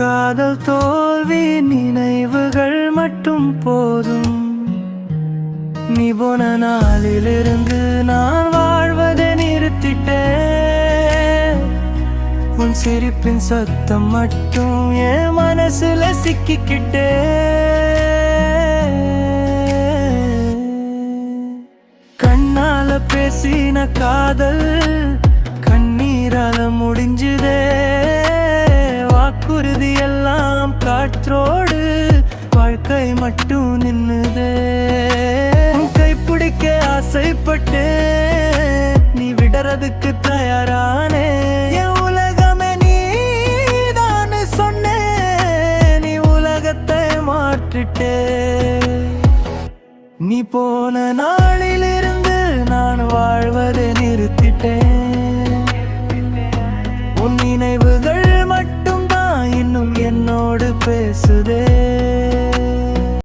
காதல் தோல்வி நினைவுகள் மட்டும் போதும். நீ போன நாளிலிருந்து நான் வாழ்வதை நிறுத்திட்டேன். உன் சிரிப்பின் சத்தம் மட்டும் என் மனசுல சிக்கிக்கிட்டே கண்ணால பேசின காதல் உறுதி எல்லாம் காற்றோடு. வாழ்க்கை மட்டும் நின்னுதே. கைப்பிடிக்க ஆசைப்பட்டு நீ விடறதுக்கு தயாரானே. என் உலகமே நீதான் சொன்னே. நீ உலகத்தை மாற்றிட்டே. நீ போன நாளிலே பேசுதே.